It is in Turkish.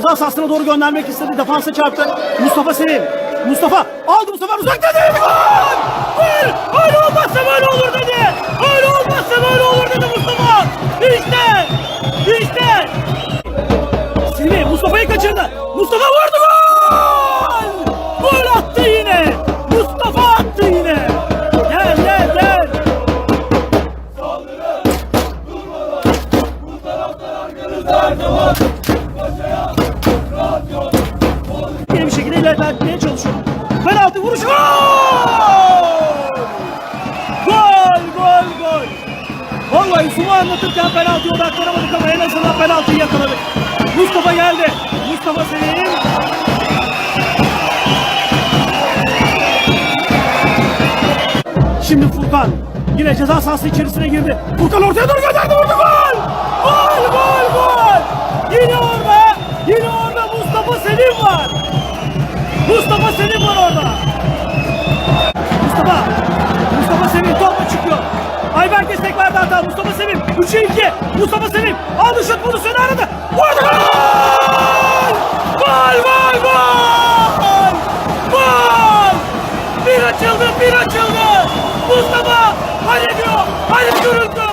Ceza sahasına doğru göndermek istedi. Defansa çarptı. Mustafa Selim. Mustafa aldı bu sefer uzakta değil. Gol! Gol! Öyle olmazsa böyle olur dedi. Öyle olmazsa böyle olur dedi Mustafa. İşte! İşte! Silvi Mustafa'yı kaçırdı. Mustafa vurdu gol! Gol attı yine. Mustafa attı yine. Gel gel gel. Yine bir şekilde ilerletmeye çalışıyor. Penaltı vuruşu. Gol! Gol, gol, gol. Vallahi sumu anlatırken penaltıya odaklanamadık ama en azından penaltıyı yakaladık. Mustafa geldi. Mustafa Selim. Şimdi Furkan. Yine ceza sahası içerisine girdi. Furkan ortaya doğru gönderdi vurdu gol! Gol gol gol! Yine orada, yine orada Mustafa Selim var. Mustafa Selim var orada. Mustafa. Mustafa Selim topla çıkıyor. Ayber destek verdi hata. Mustafa Selim. 3'e 2. Mustafa Selim. Aldı şut pozisyonu aradı. Vurdu. Gol! Gol! Gol! Gol! Gol! Bir açıldı. Bir açıldı. Mustafa. Hadi diyor. Hadi görüldü.